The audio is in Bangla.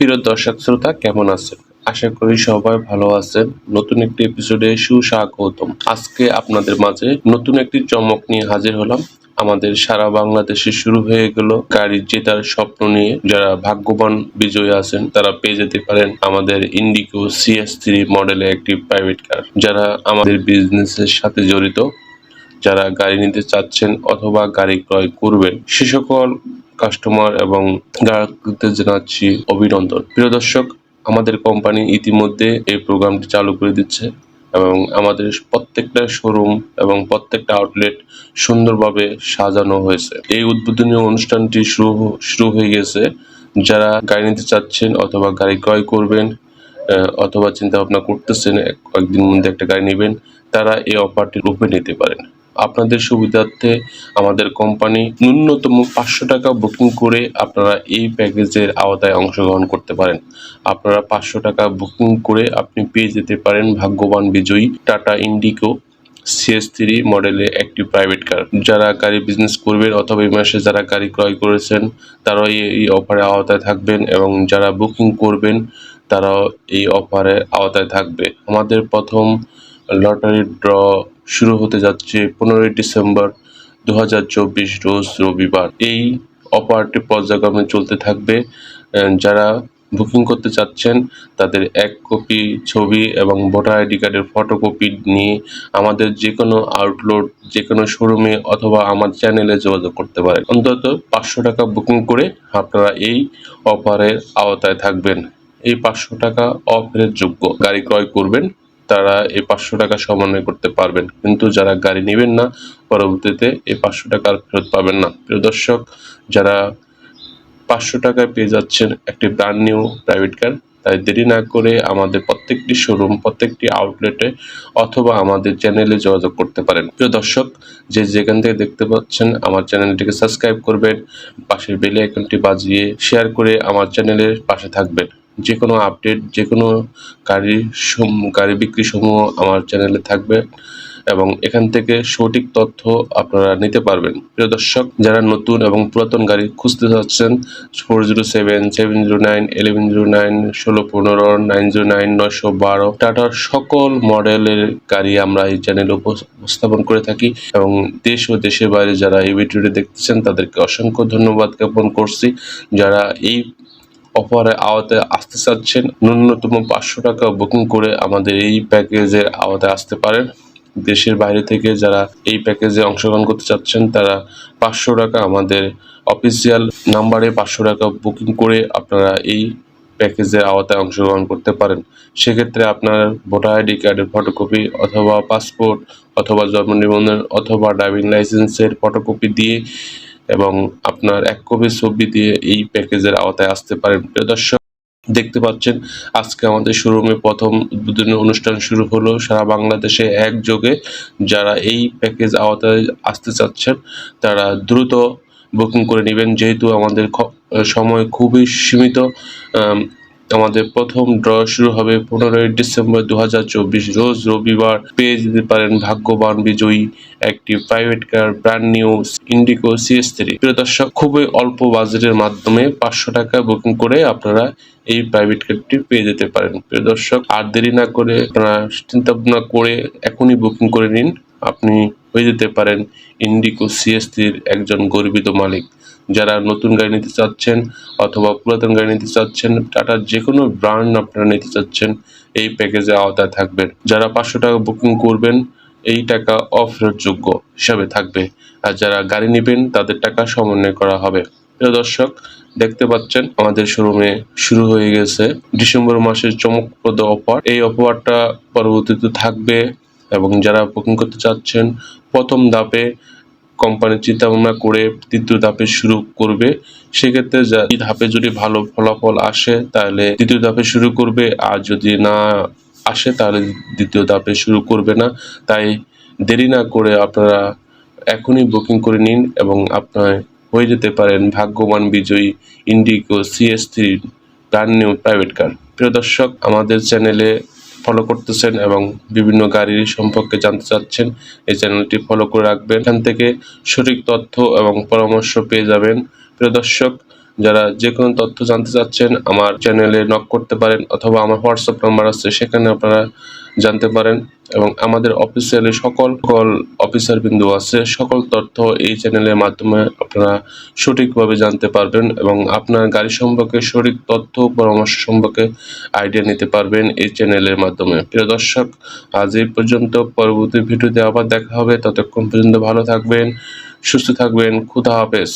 প্রিয় দর্শক শ্রোতা, কেমন আছেন? আশা করি সবাই ভালো আছেন। নতুন একটি এপিসোডে সুস্বাগতম। আজকে আপনাদের মাঝে নতুন একটি চমক নিয়ে হাজির হলাম। আমাদের সারা বাংলাদেশে শুরু হয়ে গেল গাড়ির জেতার স্বপ্ন নিয়ে। যারা ভাগ্যবান বিজয়ী আছেন, তারা পেয়ে যেতে পারেন আমাদের ইন্ডিগো সিএস থ্রি মডেলের একটি প্রাইভেট কার যারা আমাদের বিজনেসের সাথে জড়িত, যারা গাড়ি নিতে চাচ্ছেন অথবা গাড়ি ক্রয় করবেন, সে সকল কাস্টমার এবং গ্রাহকদের জানাচ্ছি অভিনন্দন। প্রিয় দর্শক, আমাদের কোম্পানি ইতিমধ্যে এই প্রোগ্রামটি চালু করে দিচ্ছে এবং আমাদের প্রত্যেকটা শোরুম এবং প্রত্যেকটা আউটলেট সুন্দরভাবে সাজানো হয়েছে। এই উদ্বোধনী অনুষ্ঠানটি শুরু শুরু হয়ে গেছে। যারা গাড়ি নিতে চাচ্ছেন অথবা গাড়ি ক্রয় করবেন অথবা চিন্তা ভাবনা করতেছেন, এক- কয়েকদিন মধ্যে একটা গাড়ি নেবেন, তারা এই অফারটি রূপে নিতে পারেন। আপনাদের সুবিধার্থে আমাদের কোম্পানি ন্যূনতম পাঁচশো টাকা বুকিং করে আপনারা এই প্যাকেজের আওতায় অংশগ্রহণ করতে পারেন। আপনারা পাঁচশো টাকা বুকিং করে আপনি পেয়ে যেতে পারেন ভাগ্যবান বিজয়ী টাটা ইন্ডিগো সিএস থ্রি মডেলে একটি প্রাইভেট কার যারা গাড়ি বিজনেস করবেন অথবা এই মাসে যারা গাড়ি ক্রয় করেছেন, তারাও এই- অফারে আওতায় থাকবেন এবং যারা বুকিং করবেন, তারাও এই অফারে আওতায় থাকবে। আমাদের প্রথম লটারি ড্র শুরু হতে যাচ্ছে পনেরোই ডিসেম্বর দু হাজার চব্বিশ রোজ রবিবার। এই অফারটি পর্যায়ক্রমে চলতে থাকবে। যারা বুকিং করতে চাচ্ছেন, তাদের এক কপি ছবি এবং ভোটার আইডি কার্ডের ফটোকপি নিয়ে আমাদের যে কোনো আউটলোড যে কোনো শোরুমে অথবা আমার চ্যানেলে যোগাযোগ করতে পারেন। অন্তত পাঁচশো টাকা বুকিং করে আপনারা এই অফারের আওতায় থাকবেন। এই পাঁচশো টাকা অফারের যোগ্য। গাড়ি ক্রয় করবেন তারা এই পাঁচশো টাকা সমন্বয় করতে পারবেন। কিন্তু যারা গাড়ি নেবেন না, পরবর্তীতে এই পাঁচশো টাকা আর ফেরত পাবেন না। প্রিয় দর্শক, যারা পাঁচশো টাকায় পেয়ে যাচ্ছেন একটি ব্র্যান্ড নিউ প্রাইভেট কার তাই দেরি না করে আমাদের প্রত্যেকটি শোরুম প্রত্যেকটি আউটলেটে অথবা আমাদের চ্যানেলে যোগাযোগ করতে পারেন। প্রিয় দর্শক, যে যেখান থেকে দেখতে পাচ্ছেন আমার চ্যানেলটিকে সাবস্ক্রাইব করবেন, পাশের বেলে আইকনটি বাজিয়ে শেয়ার করে আমার চ্যানেলের পাশে থাকবেন। যে কোনো আপডেট যে কোনো গাড়ির গাড়ি বিক্রি সমূহ আমার চ্যানেলে থাকবে এবং এখান থেকে সঠিক তথ্য আপনারা নিতে পারবেন। প্রিয় দর্শক, যারা নতুন এবং পুরাতন গাড়ি খুঁজতে চাচ্ছেন four zero seven seven zero nine eleven zero nine ষোলো পনেরো নাইন জিরো নাইন নয়শো বারো টাটার সকল মডেলের গাড়ি আমরা এই চ্যানেলে উপস্থাপন করে থাকি এবং দেশ ও দেশের বাইরে যারা এই ভিডিওটি দেখতেছেন, তাদেরকে অসংখ্য ধন্যবাদ জ্ঞাপন করছি। যারা এই অফারে আওতায় আসতে চাচ্ছেন, ন্যূনতম পাঁচশো টাকা বুকিং করে আমাদের এই প্যাকেজের আওতায় আসতে পারেন। দেশের বাইরে থেকে যারা এই প্যাকেজে অংশগ্রহণ করতে চাচ্ছেন, তারা পাঁচশো টাকা আমাদের অফিসিয়াল নাম্বারে পাঁচশো টাকা বুকিং করে আপনারা এই প্যাকেজের আওতায় অংশগ্রহণ করতে পারেন। সেক্ষেত্রে আপনার ভোটার আইডি, কার্ডের ফটোকপি অথবা পাসপোর্ট অথবা জন্ম নিবন্ধন অথবা ড্রাইভিং লাইসেন্সের ফটোকপি দিয়ে এবং আপনার এক কপি ছবি দিয়ে এই প্যাকেজের আওতায় আসতে পারেন। প্রিয় দর্শক, দেখতে পাচ্ছেন, আজকে আমাদের শোরুমে প্রথম দুদিন অনুষ্ঠান শুরু হলো সারা বাংলাদেশে একযোগে। যারা এই প্যাকেজ আওতায় আসতে চাচ্ছেন, তারা দ্রুত বুকিং করে নেবেন। যেহেতু আমাদের সময় খুবই সীমিত আমাদের প্রথম ড্র শুরু হবে পনেরোই ডিসেম্বর দু হাজার চব্বিশ। রোজ রবিবার পেয়ে যেতে পারেন ভাগ্যবান বিজয়ী একটি private car brand new Indigo CS three প্রিয় দর্শক, খুবই অল্প বাজেটের মাধ্যমে পাঁচশো টাকা বুকিং করে আপনারা এই প্রাইভেট কারটি পেয়ে যেতে পারেন। প্রিয় দর্শক, আর দেরি না করে আপনারা চিন্তা ভাবনা করে এখনই বুকিং করে নিন। আপনি হয়ে যেতে পারেন ইন্ডিগো সিএস থ্রির একজন গর্বিত মালিক। যারা নতুন গাড়ি নিতে চাচ্ছেন অথবা পুরাতন গাড়ি নিতে চাচ্ছেন টাটার যে কোনো ব্র্যান্ড আপনারা নিতে চাচ্ছেন, এই প্যাকেজে আওতায় থাকবেন যারা পাঁচশো টাকা বুকিং করবেন, এই টাকা অফের যোগ্য হিসাবে থাকবে। আর যারা গাড়ি নেবেন, তাদের টাকা সমন্বয় করা হবে। প্রিয় দর্শক, দেখতে পাচ্ছেন, আমাদের শোরুমে শুরু হয়ে গেছে। ডিসেম্বর মাসের চমকপ্রদ অফার। এই অফারটা পরবর্তীতে থাকবে এবং যারা বুকিং করতে চাচ্ছেন, প্রথম ধাপে কোম্পানি চিন্তা ভাবনা করে তৃতীয় ধাপে শুরু করবে, সেক্ষেত্রে এই ধাপে যদি ভালো ফলাফল আসে তাহলে দ্বিতীয় ধাপে শুরু করবে, আর যদি না আসে তাহলে দ্বিতীয় ধাপে শুরু করবে না। তাই দেরি না করে আপনারা এখনই বুকিং করে নিন এবং আপনার হয়ে যেতে পারেন ভাগ্যবান বিজয়ী Indigo CS three brand new private car প্রিয় দর্শক, আমাদের চ্যানেলে ফলো করতেছেন এবং বিভিন্ন গাড়ির সম্পর্কে জানতে চাচ্ছেন, এই চ্যানেলটি ফলো করে রাখবেন। এখান থেকে সঠিক তথ্য এবং পরামর্শ পেয়ে যাবেন। প্রিয় দর্শক যারা যে কোনো তথ্য জানতে চাচ্ছেন, আমার চ্যানেলে নক করতে পারেন অথবা আমার হোয়াটসঅ্যাপ নাম্বার আছে, সেখানে আপনারা জানতে পারেন। এবং আমাদের অফিসিয়ালি সকল সকল অফিসার বিন্দু আছে, সকল তথ্য এই চ্যানেলের মাধ্যমে আপনারা সঠিকভাবে জানতে পারবেন এবং আপনার গাড়ি সম্পর্কে সঠিক তথ্য, পরামর্শ সম্পর্কে আইডিয়া নিতে পারবেন এই চ্যানেলের মাধ্যমে। প্রিয় দর্শক, আজ এই পর্যন্ত। পরবর্তী ভিডিওতে আবার দেখা হবে। ততক্ষণ পর্যন্ত ভালো থাকবেন, সুস্থ থাকবেন। খুদা হাফেজ।